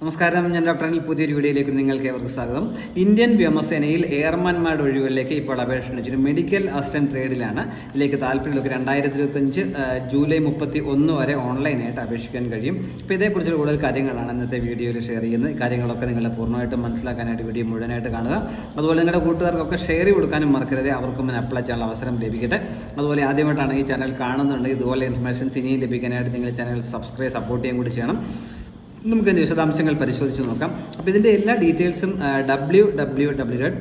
നമസ്കാരം ഞാൻ ഡോക്ടർ അനിൽ പുതിയൊരു വീഡിയോയിലേക്ക് നിങ്ങൾക്ക് ഏവർക്ക് സ്വാഗതം. ഇന്ത്യൻ വ്യോമസേനയിൽ എയർമാൻമാരുടെ ഒഴിവുകളിലേക്ക് ഇപ്പോൾ അപേക്ഷ മെഡിക്കൽ അസിസ്റ്റന്റ് ട്രേഡിലാണ്. ഇതിലേക്ക് താല്പര്യമുള്ളവർക്ക് രണ്ടായിരത്തി ഇരുപത്തഞ്ച് ജൂലൈ മുപ്പത്തി ഒന്ന് വരെ ഓൺലൈനായിട്ട് അപേക്ഷിക്കാൻ കഴിയും. അപ്പോൾ ഇതേക്കുറിച്ചുള്ള കൂടുതൽ കാര്യങ്ങളാണ് ഇന്നത്തെ വീഡിയോയിൽ ഷെയർ ചെയ്യുന്നത്. കാര്യങ്ങളൊക്കെ നിങ്ങൾ പൂർണമായിട്ടും മനസ്സിലാക്കാനായിട്ട് വീഡിയോ മുഴുവനായിട്ട് കാണുക. അതുപോലെ നിങ്ങളുടെ കൂട്ടുകാർക്കൊക്കെ ഷെയർ കൊടുക്കാനും മറക്കരുത്. അവർക്കും അപ്ലൈ ചെയ്യാനുള്ള അവസരം ലഭിക്കട്ടെ. അതുപോലെ ആദ്യമായിട്ടാണ് ഈ ചാനൽ കാണുന്നുണ്ടെങ്കിൽ ഇതുപോലെ ഇൻഫർമേഷൻസ് ഇനിയും ലഭിക്കാനായിട്ട് നിങ്ങൾ ചാനൽ സബ്സ്ക്രൈബ് സപ്പോർട്ട് ചെയ്യാൻ കൂടി ചെയ്യണം. നമുക്ക് ഇതിന്റെ വിശദാംശങ്ങൾ പരിശോധിച്ച് നോക്കാം. അപ്പോൾ ഇതിന്റെ എല്ലാ ഡീറ്റെയിൽസും W W W dot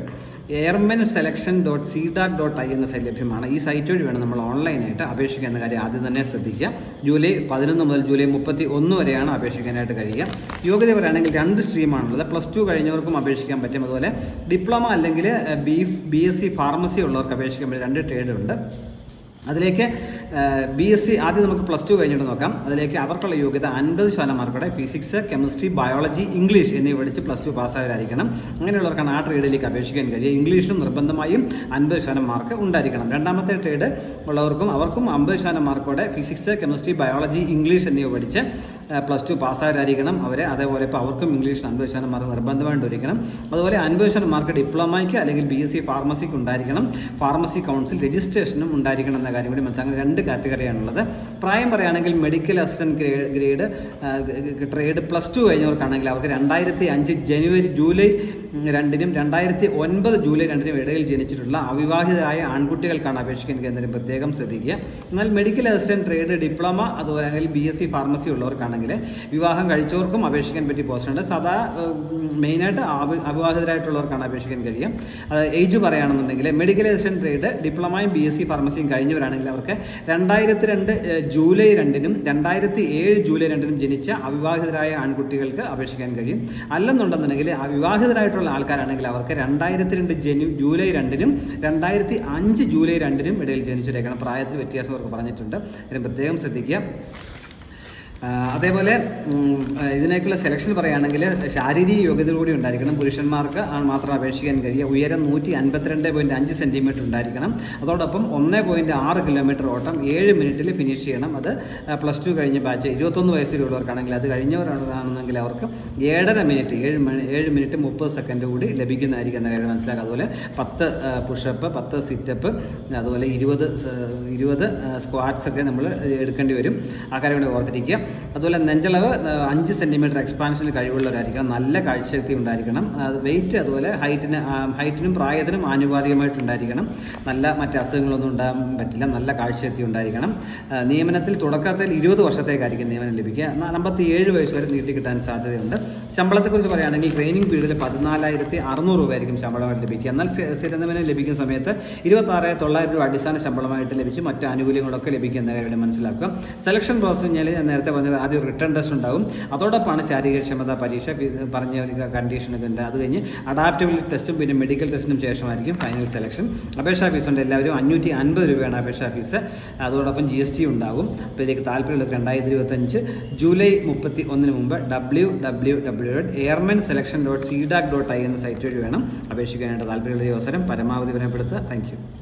airmen selection dot C dot I എന്ന സൈറ്റ് ലഭ്യമാണ്. ഈ സൈറ്റ് വഴി വേണം നമ്മൾ ഓൺലൈനായിട്ട് അപേക്ഷിക്കുക എന്ന കാര്യം ആദ്യം തന്നെ ശ്രദ്ധിക്കുക. ജൂലൈ പതിനൊന്ന് മുതൽ ജൂലൈ മുപ്പത്തി ഒന്ന് വരെയാണ് അപേക്ഷിക്കാനായിട്ട് കഴിയുക. യോഗ്യത പറയുകയാണെങ്കിൽ രണ്ട് സ്ട്രീമാണുള്ളത് പ്ലസ് ടു കഴിഞ്ഞവർക്കും അപേക്ഷിക്കാൻ പറ്റും. അതുപോലെ ഡിപ്ലോമ അല്ലെങ്കിൽ B B S C pharmacy ഉള്ളവർക്ക് അപേക്ഷിക്കാൻ പറ്റും. രണ്ട് ട്രേഡ് ഉണ്ട്. അതിലേക്ക് ബി എസ് സി ആദ്യം നമുക്ക് പ്ലസ് ടു കഴിഞ്ഞിട്ട് നോക്കാം. അതിലേക്ക് അവർക്കുള്ള യോഗ്യത അൻപത് ശതമാനം മാർക്കോടെ ഫിസിക്സ് കെമിസ്ട്രി ബയോളജി ഇംഗ്ലീഷ് എന്നിവ പഠിച്ച് പ്ലസ് ടു പാസ്സായവരായിരിക്കണം. അങ്ങനെയുള്ളവർക്കാണ് ആ ട്രേഡിലേക്ക് അപേക്ഷിക്കാൻ കഴിയുക. ഇംഗ്ലീഷിനും നിർബന്ധമായും അൻപത് ശതമാനം മാർക്ക് ഉണ്ടായിരിക്കണം. രണ്ടാമത്തെ ട്രേഡ് ഉള്ളവർക്കും അവർക്കും അമ്പത് ശതമാനം മാർക്കോടെ ഫിസിക്സ് കെമിസ്ട്രി ബയോളജി ഇംഗ്ലീഷ് എന്നിവ പഠിച്ച് പ്ലസ് ടു പാസ്സായവരായിരിക്കണം അവരെ. അതേപോലെ ഇപ്പോൾ അവർക്കും ഇംഗ്ലീഷ് അൻപത് ശതമാനം മാർക്ക് നിർബന്ധമായിട്ട് ഒരുക്കണം. അതുപോലെ അൻപത് ശതമാനം മാർക്ക് ഡിപ്ലോമയ്ക്ക് അല്ലെങ്കിൽ ബി എസ് സി ഫാർമസിക്ക് ഉണ്ടായിരിക്കണം. ഫാർമസി കൗൺസിൽ രജിസ്ട്രേഷനും ഉണ്ടായിരിക്കണം എന്ന കാര്യം കൂടി മനസ്സിലാക്കാൻ രണ്ട് കാറ്റഗറിയാണുള്ളത്. പ്രായം പറയുകയാണെങ്കിൽ medical assistant grade grade trade plus two കഴിഞ്ഞവർക്കാണെങ്കിൽ അവർക്ക് രണ്ടായിരത്തി അഞ്ച് ജനുവരി ജൂലൈ രണ്ടിനും രണ്ടായിരത്തി ഒൻപത് ജൂലൈ രണ്ടിനും ഇടയിൽ ജനിച്ചിട്ടുള്ള അവിവാഹിതരായ ആൺകുട്ടികൾക്കാണ് അപേക്ഷിക്കാൻ എന്നതിന് പ്രത്യേകം ശ്രദ്ധിക്കുക. എന്നാൽ മെഡിക്കൽ അസിസ്റ്റന്റ് ട്രേഡ് ഡിപ്ലോമ അതുപോലെ ബി എസ് സി ഫാർമസി ഉള്ളവർക്കാണെങ്കിൽ വിവാഹം കഴിച്ചവർക്കും അപേക്ഷിക്കാൻ പറ്റിയ പോസ്റ്റ് ഉണ്ട്. സദാ മെയിനായിട്ട് അവിവാഹിതരായിട്ടുള്ളവർക്കാണ് അപേക്ഷിക്കാൻ കഴിയുക. ഏജ് പറയുകയാണെന്നുണ്ടെങ്കിൽ മെഡിക്കൽ അസിസ്റ്റന്റ് ട്രേഡ് ഡിപ്ലോമയും ബി എസ് സി ഫാർമസിയും കഴിഞ്ഞവരാണെങ്കിൽ അവർക്ക് രണ്ടായിരത്തി രണ്ട് ജൂലൈ രണ്ടിനും രണ്ടായിരത്തി ഏഴ് ജൂലൈ രണ്ടിനും ജനിച്ച അവിവാഹിതരായ ആൺകുട്ടികൾക്ക് അപേക്ഷിക്കാൻ കഴിയും. അല്ലെന്നുണ്ടെന്നുണ്ടെങ്കിൽ അവിവാഹിതരായിട്ടുള്ള ആൾക്കാരാണെങ്കിൽ അവർക്ക് രണ്ടായിരത്തി രണ്ട് ജനു ജൂലൈ രണ്ടിനും രണ്ടായിരത്തി അഞ്ച് ജൂലൈ രണ്ടിനും ഇടയിൽ ജനിച്ചവരേക്കാണ് പ്രായത്തിൽ വ്യത്യാസം അവർക്ക് പറഞ്ഞിട്ടുണ്ട്. അതിന് പ്രത്യേകം ശ്രദ്ധിക്കുക. അതേപോലെ ഇതിനേക്കുള്ള സെലക്ഷൻ പറയുകയാണെങ്കിൽ ശാരീരിക യോഗ്യത കൂടി ഉണ്ടായിരിക്കണം. പുരുഷന്മാർക്ക് മാത്രം അപേക്ഷിക്കാൻ കഴിയുക. ഉയരം നൂറ്റി അൻപത്തിരണ്ട് പോയിന്റ് അഞ്ച് സെന്റിമീറ്റർ ഉണ്ടായിരിക്കണം. അതോടൊപ്പം ഒന്ന് പോയിന്റ് ആറ് കിലോമീറ്റർ ഓട്ടം ഏഴ് മിനിറ്റിൽ ഫിനിഷ് ചെയ്യണം. അത് പ്ലസ് ടു കഴിഞ്ഞ ബാച്ച് ഇരുപത്തൊന്ന് വയസ്സിലുള്ളവർക്കാണെങ്കിൽ അത് കഴിഞ്ഞവരാണെന്നെങ്കിൽ അവർക്ക് ഏഴര മിനിറ്റ് ഏഴ് മണി ഏഴ് മിനിറ്റ് മുപ്പത് സെക്കൻഡ് കൂടി ലഭിക്കുന്നതായിരിക്കും എന്ന കാര്യം മനസ്സിലാക്കുക. അതുപോലെ പത്ത് പുഷപ്പ് പത്ത് സിറ്റപ്പ് അതുപോലെ ഇരുപത് ഇരുപത് സ്ക്വാറ്റ്സ് ഒക്കെ നമ്മൾ എടുക്കേണ്ടി വരും. ആ കാര്യം കൂടി ഓർത്തിരിക്കുക. അതുപോലെ നെഞ്ചളവ് അഞ്ച് സെന്റിമീറ്റർ എക്സ്പാൻഷനിൽ കഴിവുള്ളവരായിരിക്കണം. നല്ല കാഴ്ചശക്തി ഉണ്ടായിരിക്കണം. അത് വെയിറ്റ് അതുപോലെ ഹൈറ്റിന് ഹൈറ്റിനും പ്രായത്തിനും ആനുപാതികമായിട്ടുണ്ടായിരിക്കണം. നല്ല മറ്റ് അസുഖങ്ങളൊന്നും ഉണ്ടാകാൻ പറ്റില്ല. നല്ല കാഴ്ചശക്തി ഉണ്ടായിരിക്കണം. നിയമനത്തിൽ തുടക്കത്തിൽ ഇരുപത് വർഷത്തേക്കായിരിക്കും നിയമനം ലഭിക്കുക. അമ്പത്തി ഏഴ് വയസ്സ് വരെ നീട്ടി കിട്ടാൻ സാധ്യതയുണ്ട്. ശമ്പളത്തെക്കുറിച്ച് പറയുകയാണെങ്കിൽ ട്രെയിനിങ് പീരീഡിൽ പതിനാലായിരത്തി അറുന്നൂറ് രൂപയായിരിക്കും ശമ്പളമായിട്ട് ലഭിക്കുക. എന്നാൽ സ്ഥിരനിയമനം ലഭിക്കുന്ന സമയത്ത് ഇരുപത്താറ് തൊള്ളായിരം രൂപ അടിസ്ഥാന ശമ്പളമായിട്ട് ലഭിച്ചു മറ്റ് ആനുകൂല്യങ്ങളൊക്കെ ലഭിക്കുന്ന കാര്യം മനസ്സിലാക്കുക. സെലക്ഷൻ പ്രോസസ് കഴിഞ്ഞാൽ നേരത്തെ പറഞ്ഞത് ആദ്യം റിട്ടേൺ ടെസ്റ്റ് ഉണ്ടാകും. അതോടൊപ്പമാണ് ശാരീരികക്ഷമത പരീക്ഷ. പറഞ്ഞ ഒരു കണ്ടീഷനൊക്കെ ഉണ്ട്. അത് കഴിഞ്ഞ് അഡാപ്റ്റബിലിറ്റി ടെസ്റ്റും പിന്നെ മെഡിക്കൽ ടെസ്റ്റിനും ശേഷമായിരിക്കും ഫൈനൽ സെലക്ഷൻ അപേക്ഷാ ഫീസ് ഉണ്ട് എല്ലാവരും അഞ്ഞൂറ്റി അൻപത് രൂപയാണ് അപേക്ഷാ ഫീസ് അതോടൊപ്പം ജി എസ് ടി ഉണ്ടാകും. അപ്പോൾ ഇതിലേക്ക് താല്പര്യമുള്ള രണ്ടായിരത്തി ഇരുപത്തഞ്ച് ജൂലൈ മുപ്പത്തി ഒന്നിന് മുമ്പ് W W W dot airmen selection dot C DAC dot I എന്ന സൈറ്റ് വഴി വേണം അപേക്ഷിക്കാനായിട്ട് താല്പര്യമുള്ള അവസരം പരമാവധി വിനയപ്പെടുത്തുക താങ്ക് യു